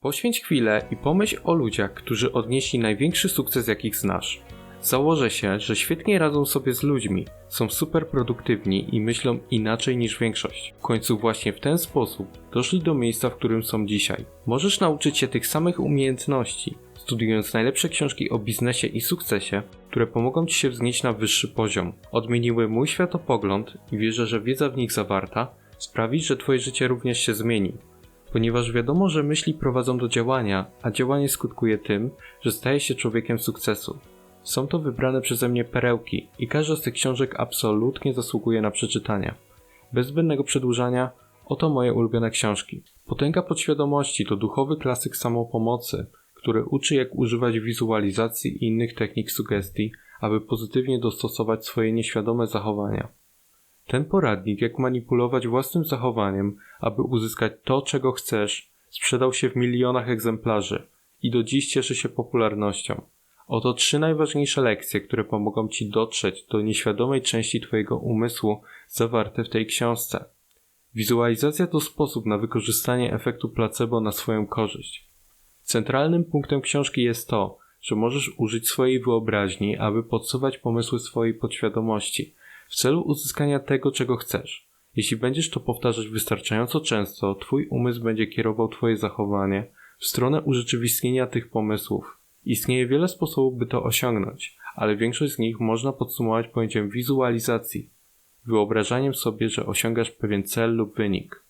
Poświęć chwilę i pomyśl o ludziach, którzy odnieśli największy sukces, jakich znasz. Założę się, że świetnie radzą sobie z ludźmi, są super produktywni i myślą inaczej niż większość. W końcu właśnie w ten sposób doszli do miejsca, w którym są dzisiaj. Możesz nauczyć się tych samych umiejętności, studiując najlepsze książki o biznesie i sukcesie, które pomogą Ci się wznieść na wyższy poziom. Odmieniły mój światopogląd i wierzę, że wiedza w nich zawarta sprawi, że Twoje życie również się zmieni. Ponieważ wiadomo, że myśli prowadzą do działania, a działanie skutkuje tym, że staje się człowiekiem sukcesu. Są to wybrane przeze mnie perełki i każda z tych książek absolutnie zasługuje na przeczytanie. Bez zbędnego przedłużania, oto moje ulubione książki. Potęga podświadomości to duchowy klasyk samopomocy, który uczy jak używać wizualizacji i innych technik sugestii, aby pozytywnie dostosować swoje nieświadome zachowania. Ten poradnik, jak manipulować własnym zachowaniem, aby uzyskać to, czego chcesz, sprzedał się w milionach egzemplarzy i do dziś cieszy się popularnością. Oto trzy najważniejsze lekcje, które pomogą Ci dotrzeć do nieświadomej części Twojego umysłu zawarte w tej książce. Wizualizacja to sposób na wykorzystanie efektu placebo na swoją korzyść. Centralnym punktem książki jest to, że możesz użyć swojej wyobraźni, aby podsuwać pomysły swojej podświadomości w celu uzyskania tego, czego chcesz. Jeśli będziesz to powtarzać wystarczająco często, Twój umysł będzie kierował Twoje zachowanie w stronę urzeczywistnienia tych pomysłów. Istnieje wiele sposobów, by to osiągnąć, ale większość z nich można podsumować pojęciem wizualizacji, wyobrażaniem sobie, że osiągasz pewien cel lub wynik.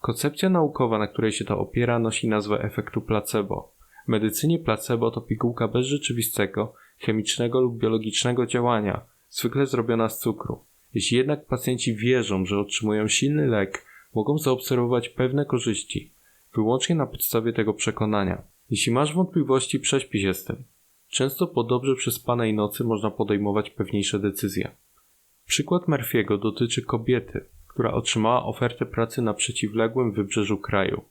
Koncepcja naukowa, na której się to opiera, nosi nazwę efektu placebo. W medycynie placebo to pigułka bez rzeczywistego, chemicznego lub biologicznego działania, zwykle zrobiona z cukru. Jeśli jednak pacjenci wierzą, że otrzymują silny lek, mogą zaobserwować pewne korzyści, wyłącznie na podstawie tego przekonania. Jeśli masz wątpliwości, prześpi się z tym. Często po dobrze przespanej nocy można podejmować pewniejsze decyzje. Przykład Murphy'ego dotyczy kobiety, która otrzymała ofertę pracy na przeciwległym wybrzeżu kraju.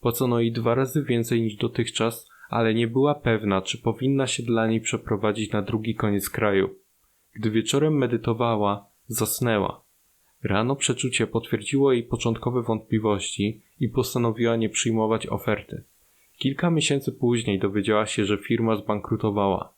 Płacono jej dwa razy więcej niż dotychczas, ale nie była pewna, czy powinna się dla niej przeprowadzić na drugi koniec kraju. Gdy wieczorem medytowała, zasnęła. Rano przeczucie potwierdziło jej początkowe wątpliwości i postanowiła nie przyjmować oferty. Kilka miesięcy później dowiedziała się, że firma zbankrutowała.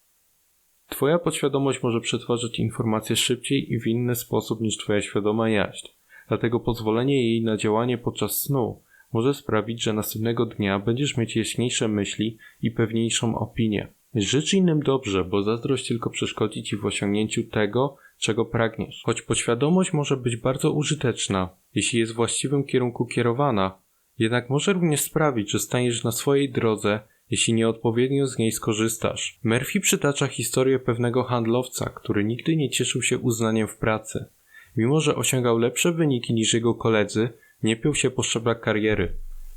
Twoja podświadomość może przetwarzać informacje szybciej i w inny sposób niż Twoja świadoma jaźń, dlatego pozwolenie jej na działanie podczas snu może sprawić, że następnego dnia będziesz mieć jaśniejsze myśli i pewniejszą opinię. Życz innym dobrze, bo zazdrość tylko przeszkodzi Ci w osiągnięciu tego, czego pragniesz. Choć podświadomość może być bardzo użyteczna, jeśli jest w właściwym kierunku kierowana, jednak może również sprawić, że staniesz na swojej drodze, jeśli nieodpowiednio z niej skorzystasz. Murphy przytacza historię pewnego handlowca, który nigdy nie cieszył się uznaniem w pracy. Mimo, że osiągał lepsze wyniki niż jego koledzy, nie piął się po szczeblach kariery.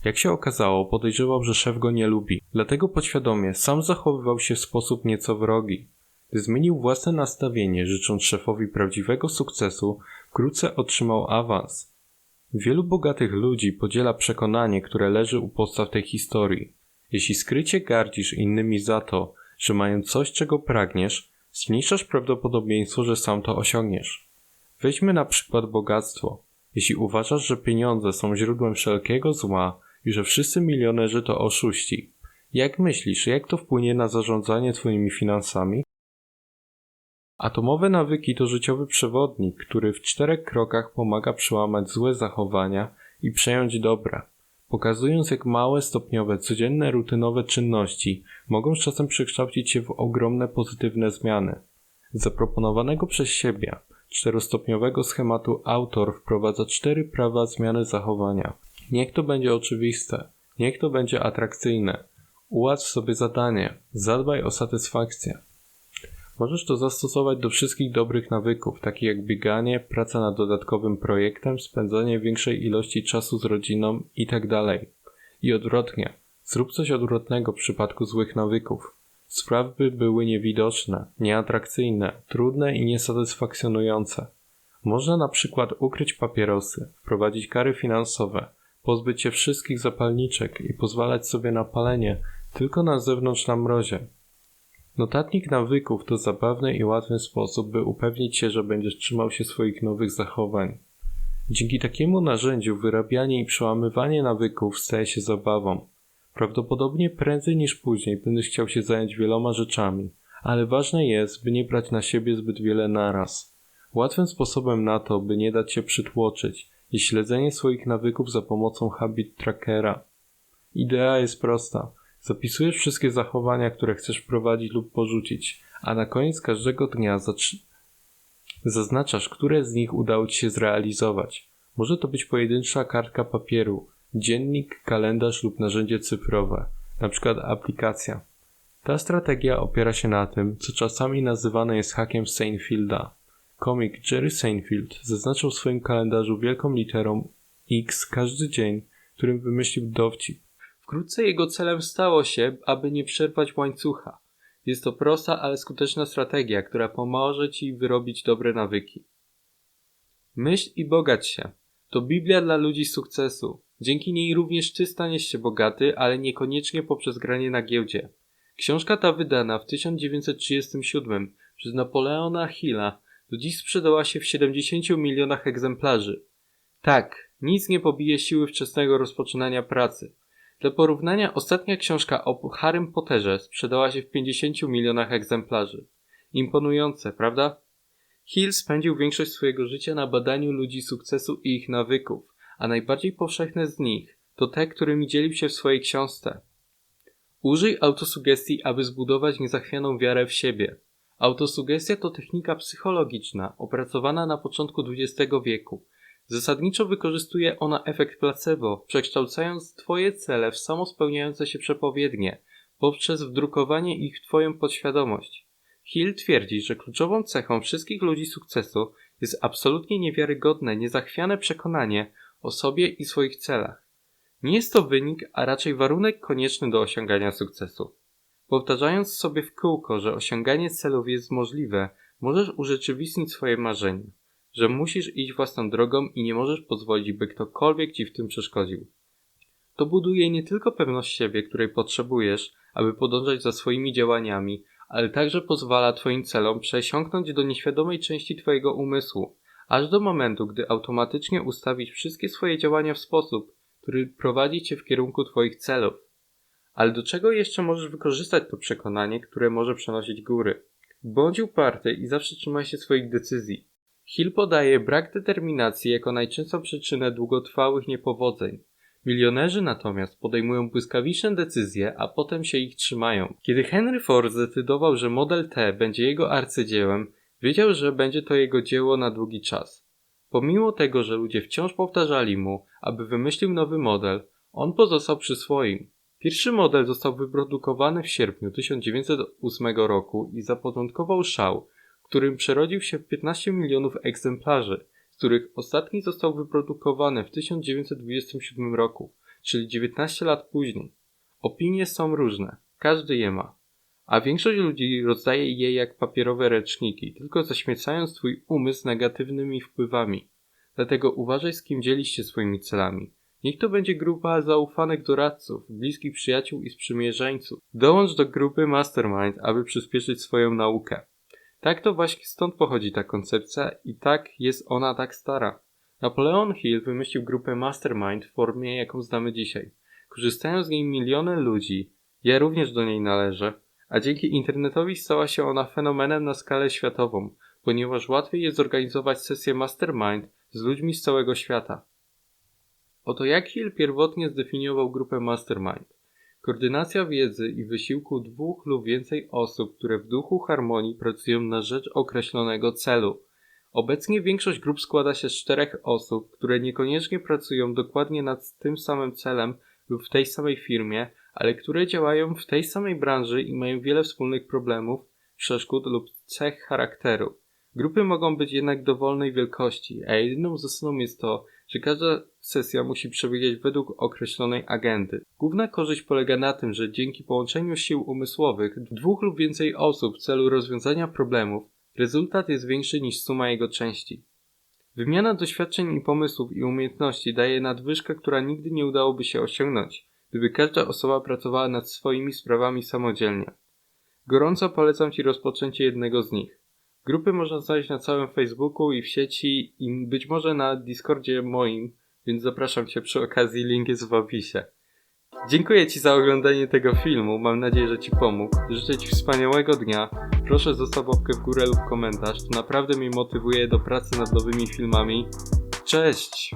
Jak się okazało, podejrzewał, że szef go nie lubi. Dlatego podświadomie sam zachowywał się w sposób nieco wrogi. Gdy zmienił własne nastawienie, życząc szefowi prawdziwego sukcesu, wkrótce otrzymał awans. Wielu bogatych ludzi podziela przekonanie, które leży u podstaw tej historii. Jeśli skrycie gardzisz innymi za to, że mają coś, czego pragniesz, zmniejszasz prawdopodobieństwo, że sam to osiągniesz. Weźmy na przykład bogactwo. Jeśli uważasz, że pieniądze są źródłem wszelkiego zła i że wszyscy milionerzy to oszuści, jak myślisz, jak to wpłynie na zarządzanie twoimi finansami? Atomowe nawyki to życiowy przewodnik, który w czterech krokach pomaga przełamać złe zachowania i przejąć dobre, pokazując jak małe, stopniowe, codzienne, rutynowe czynności mogą z czasem przekształcić się w ogromne pozytywne zmiany. Zaproponowanego przez siebie czterostopniowego schematu autor wprowadza cztery prawa zmiany zachowania. Niech to będzie oczywiste, niech to będzie atrakcyjne. Ułatw sobie zadanie, zadbaj o satysfakcję. Możesz to zastosować do wszystkich dobrych nawyków, takich jak bieganie, praca nad dodatkowym projektem, spędzanie większej ilości czasu z rodziną itd. I odwrotnie, zrób coś odwrotnego w przypadku złych nawyków. Sprawy były niewidoczne, nieatrakcyjne, trudne i niesatysfakcjonujące. Można na przykład ukryć papierosy, wprowadzić kary finansowe, pozbyć się wszystkich zapalniczek i pozwalać sobie na palenie tylko na zewnątrz na mrozie. Notatnik nawyków to zabawny i łatwy sposób, by upewnić się, że będziesz trzymał się swoich nowych zachowań. Dzięki takiemu narzędziu wyrabianie i przełamywanie nawyków staje się zabawą. Prawdopodobnie prędzej niż później będziesz chciał się zająć wieloma rzeczami, ale ważne jest, by nie brać na siebie zbyt wiele naraz. Łatwym sposobem na to, by nie dać się przytłoczyć, jest śledzenie swoich nawyków za pomocą habit trackera. Idea jest prosta. Zapisujesz wszystkie zachowania, które chcesz prowadzić lub porzucić, a na koniec każdego dnia zaznaczasz, które z nich udało ci się zrealizować. Może to być pojedyncza kartka papieru, dziennik, kalendarz lub narzędzie cyfrowe, np. aplikacja. Ta strategia opiera się na tym, co czasami nazywane jest hakiem Seinfelda. Komik Jerry Seinfeld zaznaczył w swoim kalendarzu wielką literą X każdy dzień, którym wymyślił dowcip. Wkrótce jego celem stało się, aby nie przerwać łańcucha. Jest to prosta, ale skuteczna strategia, która pomoże ci wyrobić dobre nawyki. Myśl i bogać się. To Biblia dla ludzi sukcesu. Dzięki niej również ty staniesz się bogaty, ale niekoniecznie poprzez granie na giełdzie. Książka ta wydana w 1937 przez Napoleona Hilla do dziś sprzedała się w 70 milionach egzemplarzy. Tak, nic nie pobije siły wczesnego rozpoczynania pracy. Dla porównania ostatnia książka o Harrym Potterze sprzedała się w 50 milionach egzemplarzy. Imponujące, prawda? Hill spędził większość swojego życia na badaniu ludzi sukcesu i ich nawyków, a najbardziej powszechne z nich to te, którymi dzielił się w swojej książce. Użyj autosugestii, aby zbudować niezachwianą wiarę w siebie. Autosugestia to technika psychologiczna opracowana na początku XX wieku. Zasadniczo wykorzystuje ona efekt placebo, przekształcając Twoje cele w samospełniające się przepowiednie poprzez wdrukowanie ich w Twoją podświadomość. Hill twierdzi, że kluczową cechą wszystkich ludzi sukcesu jest absolutnie niewiarygodne, niezachwiane przekonanie o sobie i swoich celach. Nie jest to wynik, a raczej warunek konieczny do osiągania sukcesu. Powtarzając sobie w kółko, że osiąganie celów jest możliwe, możesz urzeczywistnić swoje marzenia, że musisz iść własną drogą i nie możesz pozwolić, by ktokolwiek ci w tym przeszkodził. To buduje nie tylko pewność siebie, której potrzebujesz, aby podążać za swoimi działaniami, ale także pozwala Twoim celom przesiąknąć do nieświadomej części Twojego umysłu, aż do momentu, gdy automatycznie ustawisz wszystkie swoje działania w sposób, który prowadzi Cię w kierunku Twoich celów. Ale do czego jeszcze możesz wykorzystać to przekonanie, które może przenosić góry? Bądź uparty i zawsze trzymaj się swoich decyzji. Hill podaje brak determinacji jako najczęstszą przyczynę długotrwałych niepowodzeń. Milionerzy natomiast podejmują błyskawiczne decyzje, a potem się ich trzymają. Kiedy Henry Ford zdecydował, że Model T będzie jego arcydziełem, wiedział, że będzie to jego dzieło na długi czas. Pomimo tego, że ludzie wciąż powtarzali mu, aby wymyślił nowy model, on pozostał przy swoim. Pierwszy model został wyprodukowany w sierpniu 1908 roku i zapoczątkował szał, w którym przerodził się w 15 milionów egzemplarzy, z których ostatni został wyprodukowany w 1927 roku, czyli 19 lat później. Opinie są różne, każdy je ma, a większość ludzi rozdaje je jak papierowe reczniki, tylko zaśmiecając twój umysł negatywnymi wpływami. Dlatego uważaj z kim dzielisz się swoimi celami. Niech to będzie grupa zaufanych doradców, bliskich przyjaciół i sprzymierzeńców. Dołącz do grupy Mastermind, aby przyspieszyć swoją naukę. Tak to właśnie stąd pochodzi ta koncepcja i tak jest ona tak stara. Napoleon Hill wymyślił grupę Mastermind w formie, jaką znamy dzisiaj. Korzystają z niej miliony ludzi, ja również do niej należę, a dzięki internetowi stała się ona fenomenem na skalę światową, ponieważ łatwiej jest zorganizować sesję Mastermind z ludźmi z całego świata. Oto jak Hill pierwotnie zdefiniował grupę Mastermind. Koordynacja wiedzy i wysiłku dwóch lub więcej osób, które w duchu harmonii pracują na rzecz określonego celu. Obecnie większość grup składa się z czterech osób, które niekoniecznie pracują dokładnie nad tym samym celem lub w tej samej firmie, ale które działają w tej samej branży i mają wiele wspólnych problemów, przeszkód lub cech charakteru. Grupy mogą być jednak dowolnej wielkości, a jedyną zasadą jest to, że każda sesja musi przebiegać według określonej agendy. Główna korzyść polega na tym, że dzięki połączeniu sił umysłowych dwóch lub więcej osób w celu rozwiązania problemów, rezultat jest większy niż suma jego części. Wymiana doświadczeń i pomysłów i umiejętności daje nadwyżkę, która nigdy nie udałoby się osiągnąć, gdyby każda osoba pracowała nad swoimi sprawami samodzielnie. Gorąco polecam Ci rozpoczęcie jednego z nich. Grupy można znaleźć na całym Facebooku i w sieci i być może na Discordzie moim, więc zapraszam Cię przy okazji, link jest w opisie. Dziękuję Ci za oglądanie tego filmu, mam nadzieję, że Ci pomógł. Życzę Ci wspaniałego dnia. Proszę zostaw łapkę w górę lub komentarz, to naprawdę mnie motywuje do pracy nad nowymi filmami. Cześć!